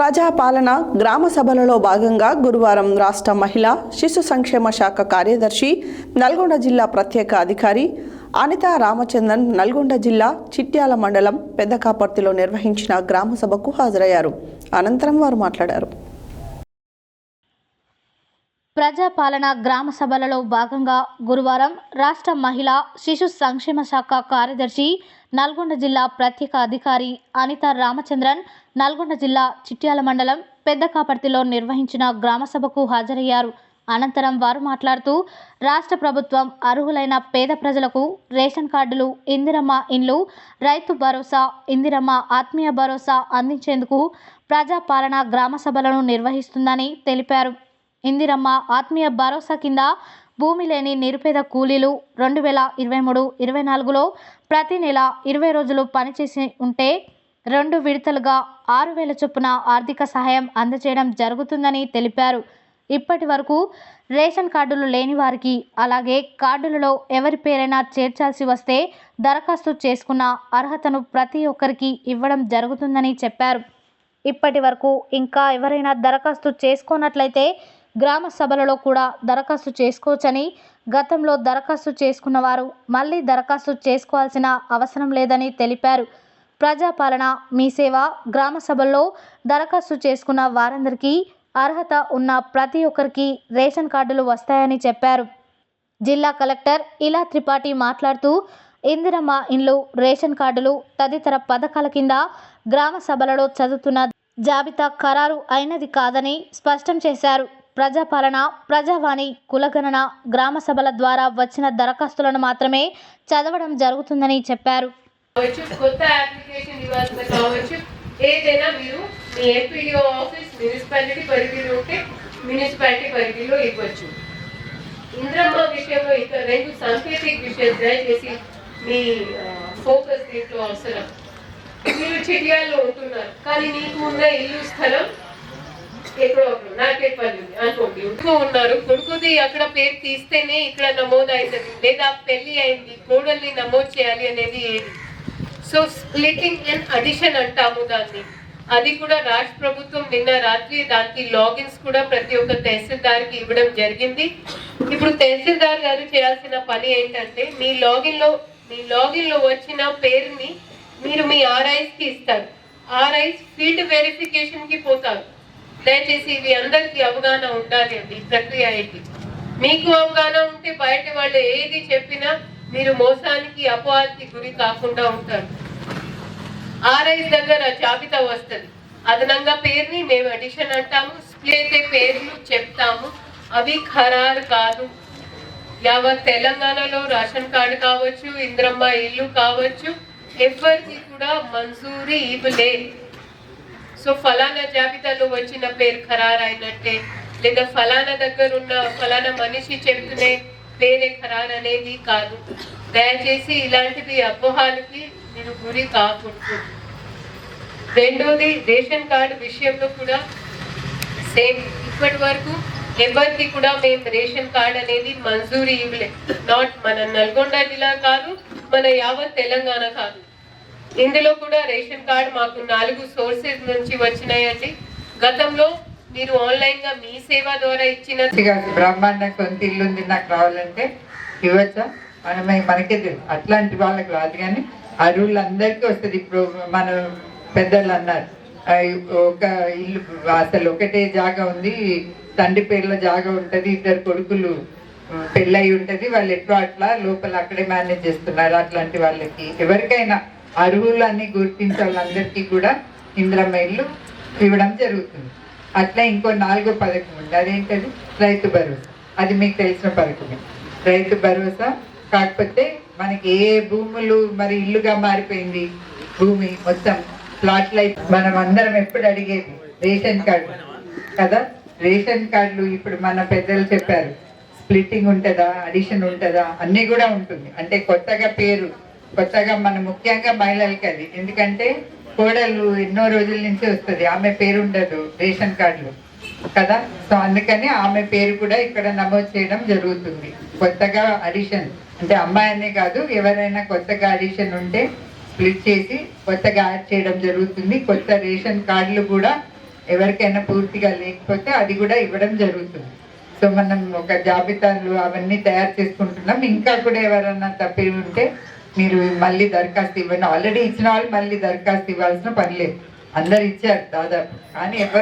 ప్రజాపాలన గ్రామ సభలలో భాగంగా గురువారం రాష్ట్ర మహిళా శిశు సంక్షేమ శాఖ కార్యదర్శి నల్గొండ జిల్లా ప్రత్యేక అధికారి అనిత రామచంద్రన్ నల్గొండ జిల్లా చిట్యాల మండలం పెద్దకాపర్తిలో నిర్వహించిన గ్రామ సభకు హాజరయ్యారు. అనంతరం వారు మాట్లాడారు. ప్రజాపాలన గ్రామ సభలలో భాగంగా గురువారం రాష్ట్ర మహిళా శిశు సంక్షేమ శాఖ కార్యదర్శి నల్గొండ జిల్లా ప్రత్యేక అధికారి అనిత రామచంద్రన్ నల్గొండ జిల్లా చిట్యాల మండలం పెద్దకాపర్తిలో నిర్వహించిన గ్రామ సభకు హాజరయ్యారు. అనంతరం వారు మాట్లాడుతూ రాష్ట్ర ప్రభుత్వం అర్హులైన పేద ప్రజలకు రేషన్ కార్డులు ఇందిరమ్మ ఇండ్లు రైతు భరోసా ఇందిరమ్మ ఆత్మీయ భరోసా అందించేందుకు ప్రజాపాలన గ్రామ సభలను నిర్వహిస్తుందని తెలిపారు. ఇందిరమ్మ ఆత్మీయ భరోసా కింద భూమి లేని నిరుపేద కూలీలు రెండు వేల ఇరవై మూడు ఇరవై నాలుగులో ప్రతి నెల ఇరవై రోజులు పనిచేసి ఉంటే రెండు విడతలుగా ఆరు వేల చొప్పున ఆర్థిక సహాయం అందజేయడం జరుగుతుందని తెలిపారు. ఇప్పటి వరకు రేషన్ కార్డులు లేని వారికి అలాగే కార్డులలో ఎవరి పేరైనా చేర్చాల్సి వస్తే దరఖాస్తు చేసుకున్న అర్హతను ప్రతి ఒక్కరికి ఇవ్వడం జరుగుతుందని చెప్పారు. ఇప్పటి వరకు ఇంకా ఎవరైనా దరఖాస్తు చేసుకోనట్లయితే గ్రామ సభలలో కూడా దరఖాస్తు చేసుకోవచ్చని గతంలో దరఖాస్తు చేసుకున్న వారు మళ్ళీ దరఖాస్తు చేసుకోవాల్సిన అవసరం లేదని తెలిపారు. ప్రజాపాలన మీ సేవ గ్రామ సభల్లో దరఖాస్తు చేసుకున్న వారందరికీ అర్హత ఉన్న ప్రతి ఒక్కరికి రేషన్ కార్డులు వస్తాయని చెప్పారు. జిల్లా కలెక్టర్ ఇలా త్రిపాఠి మాట్లాడుతూ ఇందిరమ్మ ఇండ్లు రేషన్ కార్డులు తదితర పథకాల కింద గ్రామ సభలలో చదువుతున్న జాబితా ఖరారు అయినది కాదని స్పష్టం చేశారు. ప్రజాపాలన ప్రజావాణి కులగణన గ్రామ సభల ద్వారా వచ్చిన దరఖాస్తులను మాత్రమే చదవడం జరుగుతుందని చెప్పారు. కొత్త అప్లికేషన్ ఇవ్వాల్సిన కావచ్చు ఏదైనా మీరు మీ ఎంపీడీఓ ఆఫీస్ మున్సిపాలిటీ పరిధిలో ఉంటే మున్సిపాలిటీ పరిధిలో ఇవ్వచ్చు. ఇంద్రమ్మ విషయంలో ఇంకా రెండు సాంకేతిక విషయాలు దయచేసి మీ ఫోకస్ దీంట్లో అవసరం. మీరు చిట్యాల్లో ఉంటున్నారు కానీ నీకు ఉన్న ఇల్లు స్థలం ఎక్కడో నాకేపల్లి ఉంది ఉన్నారు. కొడుకుది అక్కడ పేరు తీస్తేనే ఇక్కడ నమోదు అవుతుంది లేదా పెళ్ళి అయింది కోడల్ని నమోదు చేయాలి అనేది ఏది? సో స్ప్లిటింగ్ అండ్ అడిషన్ అంటాము దాన్ని. అది కూడా రాష్ట్ర ప్రభుత్వం నిన్న రాత్రి దానికి లాగిన్స్ కూడా ప్రతి ఒక్క తహసీల్దార్కి ఇవ్వడం జరిగింది. ఇప్పుడు తహసీల్దార్ గారు చేయాల్సిన పని ఏంటంటే మీ లాగిన్లో మీ లాగిన్లో వచ్చిన పేరుని మీరు మీ ఆర్ఐస్కి ఇస్తారు. ఆర్ఐస్ ఫీల్డ్ వెరిఫికేషన్కి పోతారు. దయచేసి ఇవి అందరికీ అవగాహన ఉండాలి అండి ఈ ప్రక్రియ ఏంటి? మీకు అవగాహన ఉంటే బయట వాళ్ళు ఏది చెప్పినా మీరు మోసానికి అపవాదికి గురి కాకుండా ఉంటారు. ఆర్ఐస్ దగ్గర జాబితా వస్తుంది. అదనంగా పేరుని మేము అడిషన్ అంటాము స్ప్లేతే పేర్లు చెప్తాము. అవి ఖరారు కాదు. యావత్ తెలంగాణలో రేషన్ కార్డు కావచ్చు ఇంద్రమ్మ ఇల్లు కావచ్చు ఎవరికి కూడా మంజూరీ ఇవ్వలేదు సో ఫలానా జాబితాలో వచ్చిన పేరు ఖరారైనట్టే లేదా ఫలానా దగ్గర ఉన్న ఫలానా మనిషి చెప్తునే పేరే ఖరారు అనేది కాదు. దయచేసి ఇలాంటివి అపోహాలకి మీరు గురి కాకూడదు. రెండోది రేషన్ కార్డు విషయంలో కూడా సేమ్. ఇప్పటి వరకు ఎవరికి కూడా మేము రేషన్ కార్డ్ అనేది మంజూరు ఇవ్వలే. నాట్ మన నల్గొండ జిల్లా కాదు మన యావత్ తెలంగాణ కాదు. ఇందులో కూడా రేషన్ కార్డు మాకు నాలుగు సోర్సెస్ నుంచి వచ్చినాయండి. గతంలో మీరు ఆన్లైన్గా మీ సేవ ద్వారా ఇచ్చిన బ్రహ్మాండం బ్రహ్మాండ ఇల్లు ఉంది నాకు రావాలంటే ఇవ్వచ్చా? మనమే మనకే తెలుసు అట్లాంటి వాళ్ళకి రాదు కానీ అరువులందరికీ వస్తుంది. ఇప్పుడు మన పెద్దలు అన్నారు. ఒక ఇల్లు అసలు ఒకటే జాగా ఉంది. తండ్రి పేర్ల జాగా ఉంటది. ఇద్దరు కొడుకులు పెళ్ళయి ఉంటది. వాళ్ళు ఎట్లా అట్లా లోపల అక్కడే మేనేజ్ చేస్తున్నారు అట్లాంటి వాళ్ళకి. ఎవరికైనా అరువులన్నీ గుర్తించే వాళ్ళందరికీ కూడా ఇంద్రమ్మ ఇల్లు ఇవ్వడం జరుగుతుంది. అట్లా ఇంకో నాలుగో పథకం ఉంది. అదేంటది? రైతు భరోసా. అది మీకు తెలిసిన పథకమే. రైతు భరోసా కాకపోతే మనకి ఏ భూములు మరి ఇల్లుగా మారిపోయింది? భూమి మొత్తం ప్లాట్లు అయితే మనం అందరం ఎప్పుడు అడిగేది? Ration card. కదా? రేషన్ కార్డులు ఇప్పుడు మన పెద్దలు చెప్పారు. స్ప్లిట్టింగ్ ఉంటుందా? అడిషన్ ఉంటుందా? అన్నీ కూడా ఉంటుంది. అంటే కొత్తగా పేరు. కొత్తగా మన ముఖ్యంగా మహిళలకి అది. ఎందుకంటే కోడలు ఎన్నో రోజుల నుంచి వస్తుంది. ఆమె పేరు ఉండదు రేషన్ కార్డులో. కదా? సో అందుకని ఆమె పేరు కూడా ఇక్కడ నమోదు చేయడం జరుగుతుంది. కొత్తగా అడిషన్ అంటే అమ్మాయి అనే కాదు ఎవరైనా కొత్తగా అడిషన్ ఉంటే స్ప్లిట్ చేసి కొత్తగా యాడ్ చేయడం జరుగుతుంది. కొత్త రేషన్ కార్డులు కూడా ఎవరికైనా పూర్తిగా లేకపోతే అది కూడా ఇవ్వడం జరుగుతుంది. సో మనం ఒక జాబితాలు అవన్నీ తయారు చేసుకుంటున్నాం. ఇంకా కూడా ఎవరైనా తప్పి ఉంటే మీరు మళ్ళీ దరఖాస్తు ఇవ్వండి. ఆల్రెడీ ఇచ్చిన వాళ్ళు మళ్ళీ దరఖాస్తు ఇవ్వాల్సిన పని లేదు. అందరు ఇచ్చారు దాదాపు. కానీ ఎవరు